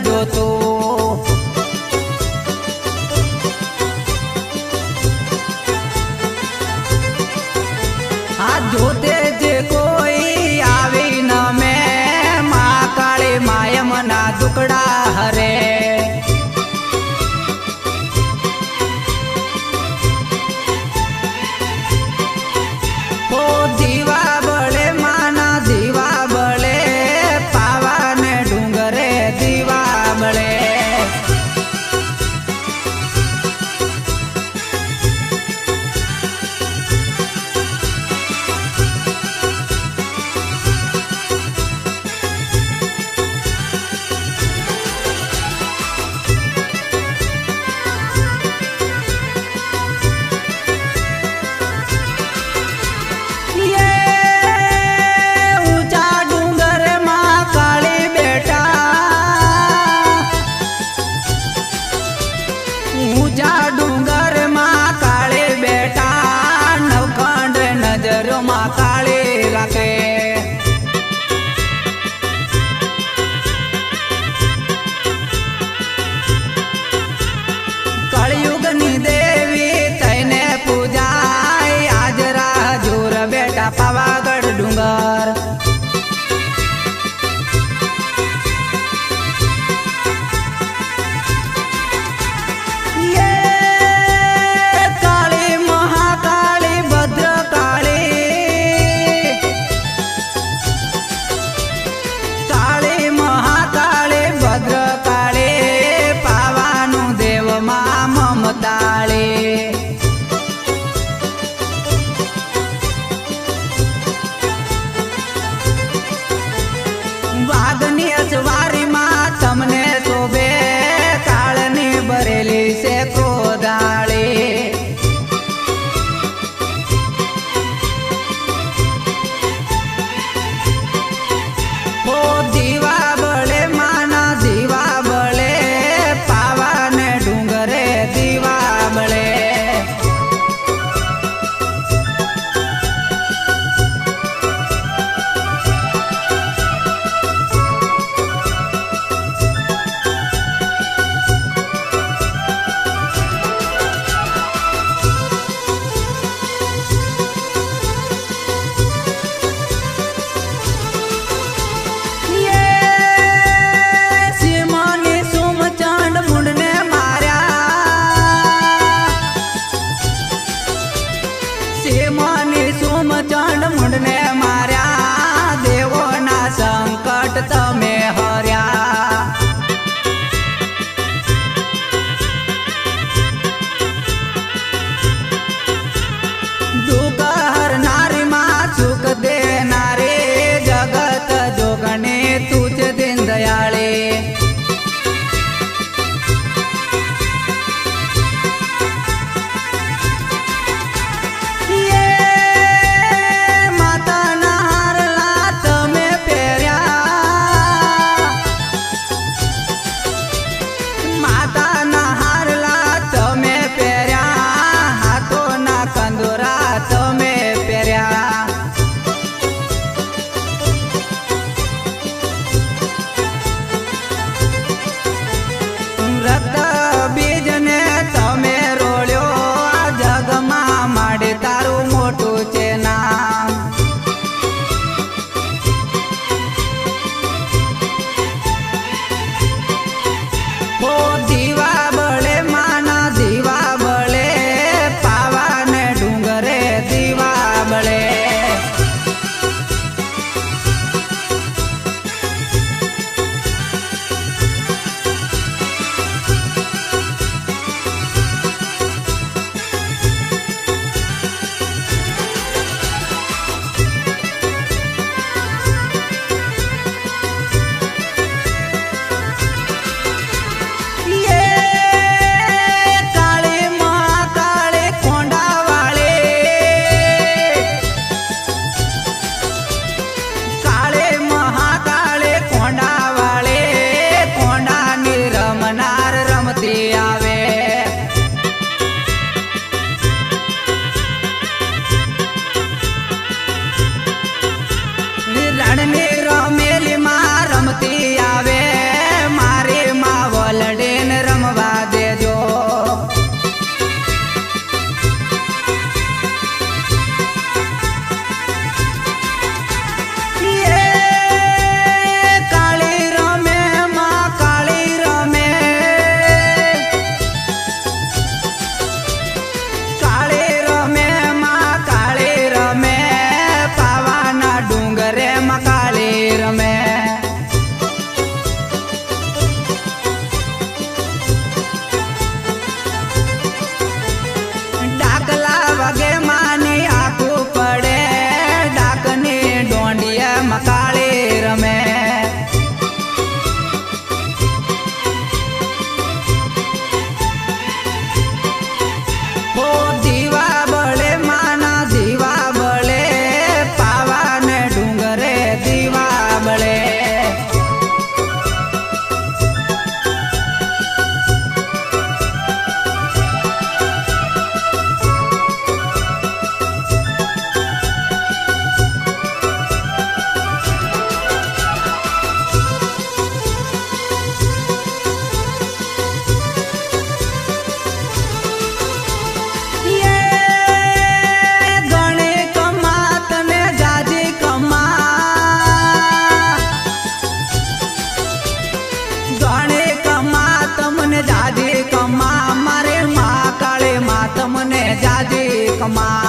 જોતું. આ જોતે જે કોઈ નજરમાં કાળી come on.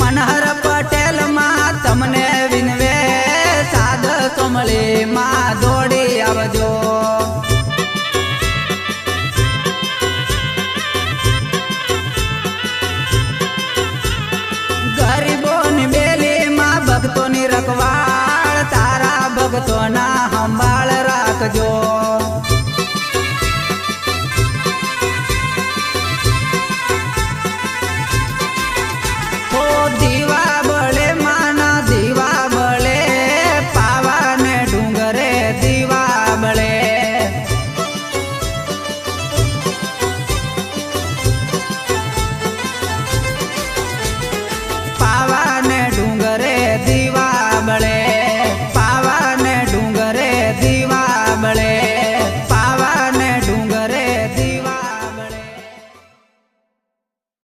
મનહર પટેલમાં તમને વિનવે. સાદ સોમળી માં દોડી આવજો. ગરીબોની બેલી માં ભક્તોની રખવાળ, તારા ભક્તોના હંબા